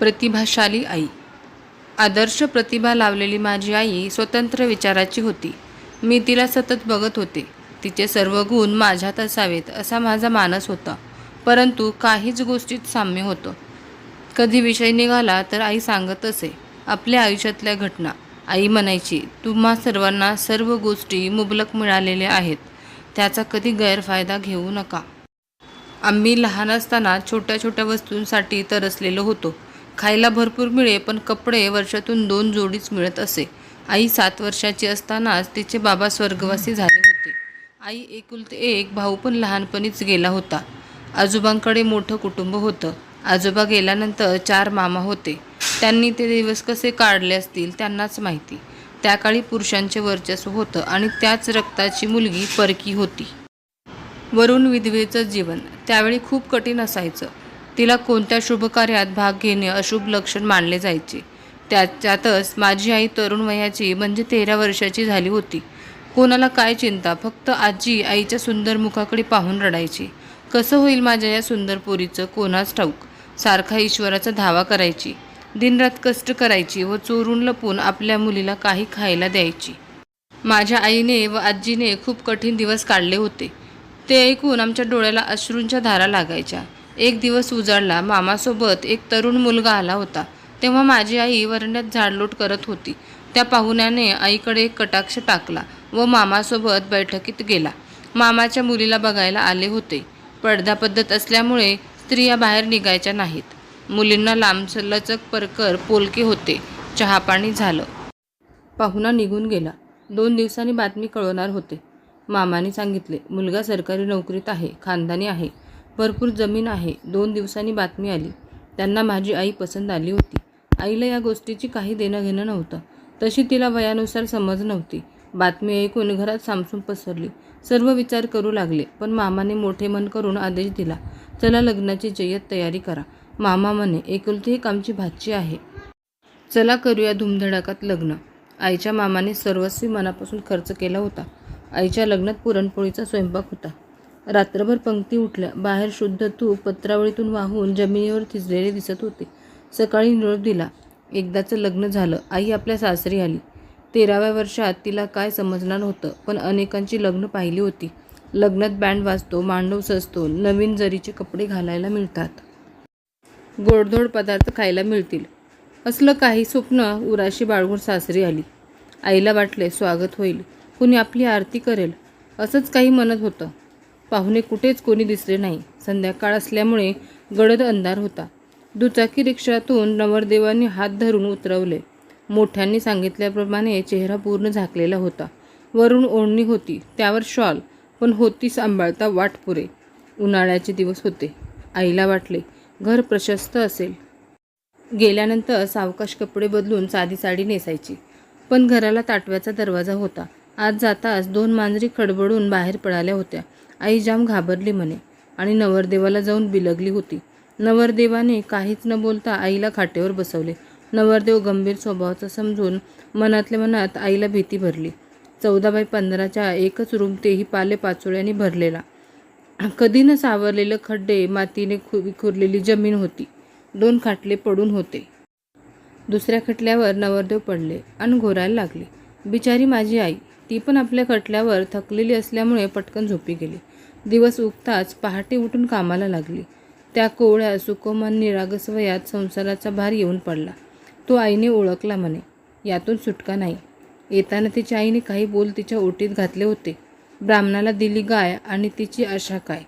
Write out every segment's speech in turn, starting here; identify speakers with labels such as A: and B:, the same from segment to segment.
A: प्रतिभाशाली आई. आदर्श प्रतिभा लावलेली माझी आई स्वतंत्र विचाराची होती. मी तिला सतत बघत होते. तिचे सर्व गुण माझ्यात असावेत असा माझा मानस होता. परंतु काहीच गोष्टीत साम्य होतं. कधी विषय निघाला तर आई सांगत असे आपल्या आयुष्यातल्या घटना. आई म्हणायची तुम्हा सर्वांना सर्व गोष्टी मुबलक मिळालेल्या आहेत. त्याचा कधी गैरफायदा घेऊ नका. आम्ही लहान असताना छोट्या छोट्या वस्तूंसाठी तरसलेलो होतो. खायला भरपूर मिळे पण कपडे वर्षातून दोन जोडीच मिळत असे. आई सात वर्षाची असतानाच तिचे बाबा स्वर्गवासी झाले होते. आई एकुलते एक भाऊ पण लहानपणीच गेला होता. आजोबांकडे मोठं कुटुंब होतं. आजोबा गेल्यानंतर चार मामा होते. त्यांनी ते दिवस कसे काढले असतील त्यांनाच माहिती. त्या काळी पुरुषांचे वर्चस्व होतं आणि त्याच रक्ताची मुलगी परकी होती. वरून विधवेचं जीवन. त्यावेळी खूप कठीण असायचं. तिला कोणत्या शुभकार्यात भाग घेणे अशुभ लक्षण मानले जायचे? त्याच्यातच माझी आई तरुण वयाची म्हणजे तेरा वर्षाची झाली होती. कोणाला काय चिंता? फक्त आजी आईच्या सुंदर मुखाकडे पाहून रडायची. कसं होईल माझ्या या सुंदर पोरीचं? कोणाच ठाऊक? सारखा ईश्वराचा धावा करायची. दिनरात कष्ट करायची व चोरून लपून आपल्या मुलीला काही खायला द्यायची. माझ्या आईने व आजीने खूप कठीण दिवस काढले होते. ते ऐकून आमच्या डोळ्याला अश्रूंच्या धारा लागायच्या. एक दिवस उजाडला. मामासोबत एक तरुण मुलगा आला होता. तेव्हा माझी आई वरण्यात झाडलोट करत होती. त्या पाहुण्याने आईकडे एक कटाक्ष टाकला व मामासोबत बैठकीत गेला. मामाच्या मुलीला बघायला आले होते. पडदा पद्धत असल्यामुळे स्त्रिया बाहेर निघायच्या नाहीत. मुलींना लांबलचक परकर पोलके होते. चहापाणी झालं. पाहुणा निघून गेला. दोन दिवसांनी बातमी कळवणार होते. मामाने सांगितले मुलगा सरकारी नोकरीत आहे खानदानी आहे. भरपूर जमीन आहे. दोन दिवसांनी बातमी आली. त्यांना माझी आई पसंत आली होती. आईला या गोष्टीची काही देणं घेणं नव्हतं. तशी तिला वयानुसार समज नव्हती. बातमी ऐकून घरात सामसूम पसरली. सर्व विचार करू लागले पण मामाने मोठे मन करून आदेश दिला चला लग्नाची जय्यत तयारी करा. मामा म्हणे एकुलती एक आमची भाची आहे. चला करूया धुमधडाकात लग्न. आईच्या मामाने सर्वस्वी मनापासून खर्च केला होता. आईच्या लग्नात पुरणपोळीचा स्वयंपाक होता. रात्रभर पंक्ती उठल्या. बाहेर शुद्ध तूप पत्रावळीतून वाहून जमिनीवर थिजलेले दिसत होते. सकाळी निरोप दिला. एकदाचं लग्न झालं. आई आपल्या सासरी आली. तेराव्या वर्षात तिला काय समजणार होतं? पण अनेकांची लग्न पाहिली होती. लग्नात बँड वाजतो मांडव सजतो नवीन जरीचे कपडे घालायला मिळतात. गोडधोड पदार्थ खायला मिळतील. असलं काही स्वप्न उराशी बाळगून सासरी आली. आईला वाटले स्वागत होईल. कुणी आपली आरती करेल. असंच काही म्हणत होतं. पाहुणे कुठेच कोणी दिसले नाही. संध्याकाळ असल्यामुळे गडद अंधार होता. दुचाकी रिक्षातून नवरदेवांनी हात धरून उतरवले. मोठ्यांनी सांगितल्याप्रमाणे चेहरा पूर्ण झाकलेला होता. वरून ओढणी होती. त्यावर शॉल पण होती सांभाळता वाट पुरे उन्हाळ्याचे दिवस होते. आईला वाटले घर प्रशस्त असेल. गेल्यानंतर सावकाश कपडे बदलून साधी साडी नेसायची. पण घराला ताटव्याचा दरवाजा होता. आज जाताच दोन मांजरी खडबडून बाहेर पडाल्या होत्या. आई जाम घाबरली म्हणे. आणि नवरदेवाला जाऊन बिलगली होती. नवरदेवाने काहीच न बोलता आईला खाटेवर बसवले. नवरदेव गंभीर स्वभावाचा समजून मनातल्या मनात आईला भीती भरली. चौदा बाय पंधराच्या एकच रूम तेही पाले पाचोळ्याने भरलेला. कधी न सावरलेलं खड्डे मातीने खु विखुरलेली जमीन होती. दोन खाटले पडून होते. दुसऱ्या खटल्यावर नवरदेव पडले आणि घोरायला लागले. बिचारी माझी आई. ती पण आपल्या खटल्यावर थकलेली असल्यामुळे पटकन झोपी गेली. दिवस उगताच पहाटे उठून कामाला लागली. त्या कोवळ्या सुकोमन निरागस वयात संसाराचा भार येऊन पडला. तो आईने ओळखला म्हणे यातून सुटका नाही. येताना तिच्या आईने काही बोल तिच्या ओटीत घातले होते. ब्राह्मणाला दिली गाय आणि तिची आशा काय?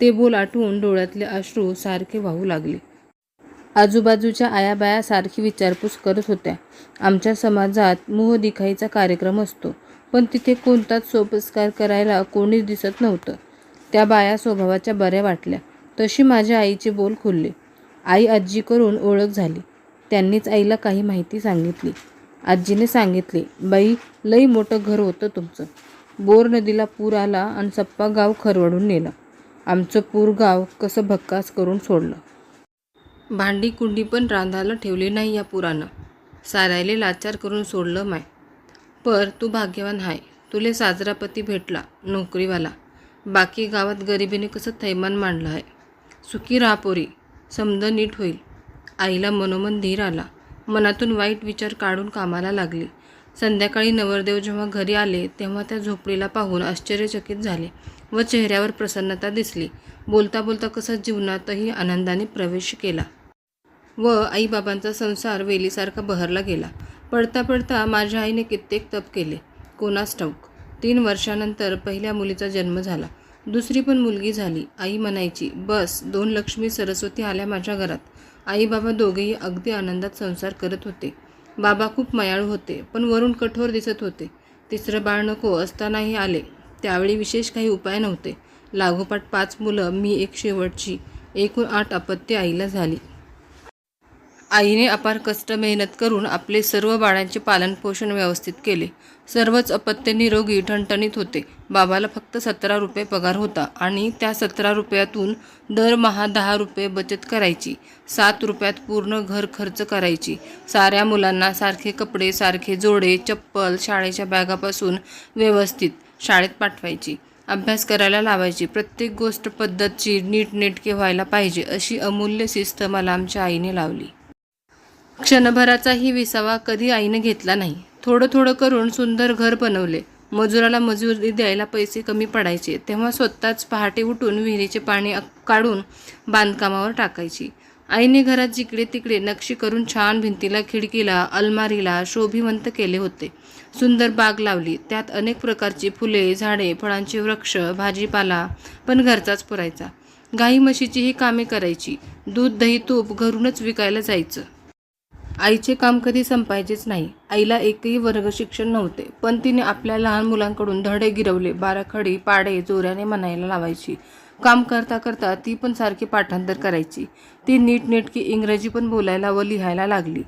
A: ते बोल आठवून डोळ्यातले अश्रू सारखे वाहू लागले. आजूबाजूच्या आयाबाया सारखी विचारपूस करत होत्या. आमच्या समाजात मोह दिखाईचा कार्यक्रम असतो. पण तिथे कोणताच सोपस्कार करायला कोणीच दिसत नव्हतं. त्या बाया स्वभावाच्या बऱ्या वाटल्या. तशी माझ्या आईचे बोल खुलले. आई आजी करून ओळख झाली. त्यांनीच आईला काही माहिती सांगितली. आजीने सांगितले बाई लई मोठं घर होतं तुमचं. बोर नदीला पूर आला आणि सप्पा गाव खरवडून नेलं. आमचं पूर गाव कसं भक्कास करून सोडलं. भांडी कुंडी पण रांधायला ठेवली नाही या पुरानं. सारायले लाचार करून सोडलं माय. पर तू भाग्यवान हाय. तुले साजरापती भेटला नोकरीवाला. बाकी गावात गरिबीने कसं थैमान मांडलं आहे सुखी राहापोरी समज समद नीट होईल. आईला मनोमन धीर आला. मनातून वाईट विचार काढून कामाला लागली. संध्याकाळी नवरदेव जेव्हा घरी आले तेव्हा त्या झोपडीला पाहून आश्चर्यचकित झाले व चेहऱ्यावर प्रसन्नता दिसली. बोलता बोलता कसं जीवनातही आनंदाने प्रवेश केला. व आईबाबांचा संसार वेलीसारखा बहरला गेला. पडता पडता माझ्या आईने कित्येक तप केले. कोणास ठाऊक. तीन वर्षानंतर पहिल्या मुलीचा जन्म झाला. दुसरी पण मुलगी झाली. आई म्हणायची बस दोन लक्ष्मी सरस्वती आल्या माझ्या घरात. आई बाबा दोघेही अगदी आनंदात संसार करत होते. बाबा खूप मयाळू होते पण वरून कठोर दिसत होते. तिसरं बाळ नको असतानाही आले. त्यावेळी विशेष काही उपाय नव्हते. लागोपाठ पाच मुलं मी एक शेवटची एकूण आठ अपत्य आईला झाली. आईने अपार कष्ट मेहनत करून आपले सर्व बाळांचे पालनपोषण व्यवस्थित केले. सर्वच अपत्य निरोगी ठणठणीत होते. बाबाला फक्त सतरा रुपये पगार होता आणि त्या सतरा रुपयातून दरमहा दहा रुपये बचत करायची. सात रुपयात पूर्ण घर खर्च करायची. साऱ्या मुलांना सारखे कपडे सारखे जोडे चप्पल शाळेच्या बॅगापासून व्यवस्थित शाळेत पाठवायची. अभ्यास करायला लावायची. प्रत्येक गोष्ट पद्धतची नीटनेटके व्हायला पाहिजे अशी अमूल्य शिस्त मला आमच्या आईने लावली. क्षणभराचाही विसावा कधी आईने घेतला नाही. थोडं थोडं करून सुंदर घर बनवले. मजुराला मजुरी द्यायला पैसे कमी पडायचे. तेव्हा स्वतःच पहाटे उठून विहिरीचे पाणी काढून बांधकामावर टाकायची. आईने घरात जिकडे तिकडे नक्षी करून छान भिंतीला खिडकीला अलमारीला शोभिवंत केले होते. सुंदर बाग लावली. त्यात अनेक प्रकारची फुले झाडे फळांचे वृक्ष भाजीपाला पण घरचाच पुरायचा. गाई म्हशीचीही कामे करायची. दूध दही तूप घरूनच विकायला जायचं. आईचे काम कधी संपायचेच नाही. आईला एकही वर्ग शिक्षण नव्हते. पण तिने आपल्या लहान मुलांकडून धडे गिरवले बाराखडी पाडे जोऱ्याने म्हणायला लावायची. काम करता करता ती पण सारखी पाठांतर करायची. ती नीटनेटकी इंग्रजी पण बोलायला व लिहायला लागली.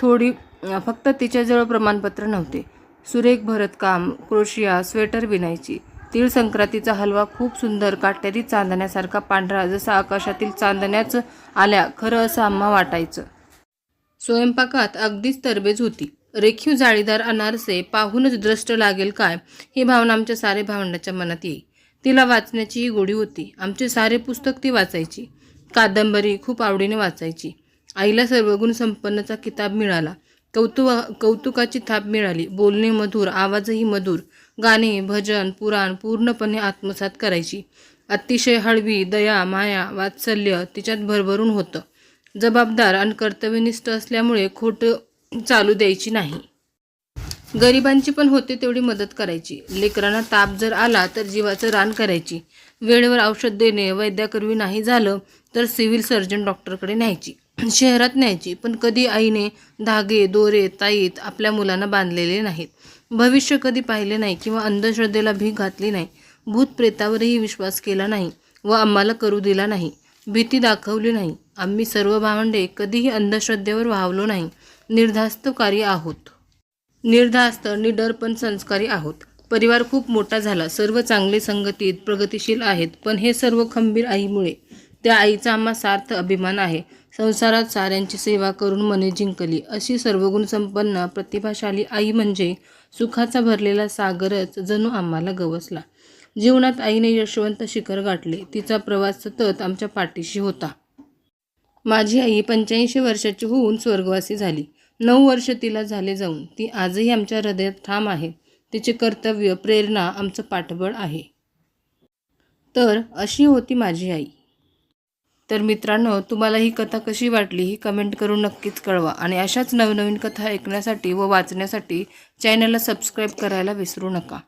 A: थोडी फक्त तिच्याजवळ प्रमाणपत्र नव्हते. सुरेख भरतकाम क्रोशिया स्वेटर विणायची. तीळ संक्रांतीचा हलवा खूप सुंदर काटेरी चांदण्यासारखा पांढरा जसा आकाशातील चांदण्याच आल्या खरं असं आम्हा वाटायचं. स्वयंपाकात अगदीच तरबेज होती. रेखीव जाळीदार अनारसे पाहूनच द्रष्ट लागेल काय ही भावना आमच्या सारे भावंडाच्या मनात येई. तिला वाचण्याचीही गोडी होती. आमचे सारे पुस्तक ती वाचायची. कादंबरी खूप आवडीने वाचायची. आईला सर्वगुण संपन्नचा किताब मिळाला. कौतु कौतुकाची थाप मिळाली. बोलणे मधुर आवाजही मधुर. गाणे भजन पुराण पूर्णपणे आत्मसात करायची. अतिशय हळवी दया माया वात्सल्य तिच्यात भरभरून होतं. जबाबदार आणि कर्तव्यनिष्ठ असल्यामुळे खोटं चालू द्यायची नाही. गरिबांची पण होते तेवढी मदत करायची. लेकरांना ताप जर आला तर जीवाचं रान करायची. वेळेवर औषध देणे वैद्याकरवी नाही झालं तर सिव्हिल सर्जन डॉक्टरकडे न्यायची. शहरात न्यायची पण कधी आईने धागे दोरे ताईत आपल्या मुलांना बांधलेले नाहीत. भविष्य कधी पाहिले नाही किंवा अंधश्रद्धेला भीक घातली नाही. भूत प्रेतावरही विश्वास केला नाही व आम्हाला करू दिला नाही. भीती दाखवली नाही. आम्ही सर्व भावंडे कधीही अंधश्रद्धेवर वाहवलो नाही. निर्धास्तकारी आहोत. निर्धास्त निडर पण संस्कारी आहोत. परिवार खूप मोठा झाला. सर्व चांगले संगतीत प्रगतिशील आहेत. पण हे सर्व खंबीर आईमुळे. त्या आईचा आम्हा सार्थ अभिमान आहे. संसारात साऱ्यांची सेवा करून मने जिंकली. अशी सर्वगुण संपन्न प्रतिभाशाली आई म्हणजे सुखाचा भरलेला सागरच जणू आम्हाला गवसला. जीवनात आईने यशवंत शिखर गाठले. तिचा प्रवास सतत आमच्या पाठीशी होता. माझी आई पंच्याऐंशी वर्षाची होऊन स्वर्गवासी झाली. नऊ वर्ष तिला झाले जाऊन. ती आजही आमच्या हृदयात ठाम आहे. तिचे कर्तव्य प्रेरणा आमचं पाठबळ आहे. तर अशी होती माझी आई. तर मित्रांनो तुम्हाला ही कथा कशी वाटली ही कमेंट करून नक्कीच कळवा आणि अशाच नवनवीन कथा ऐकण्यासाठी व वाचण्यासाठी चॅनलला सबस्क्राईब करायला विसरू नका.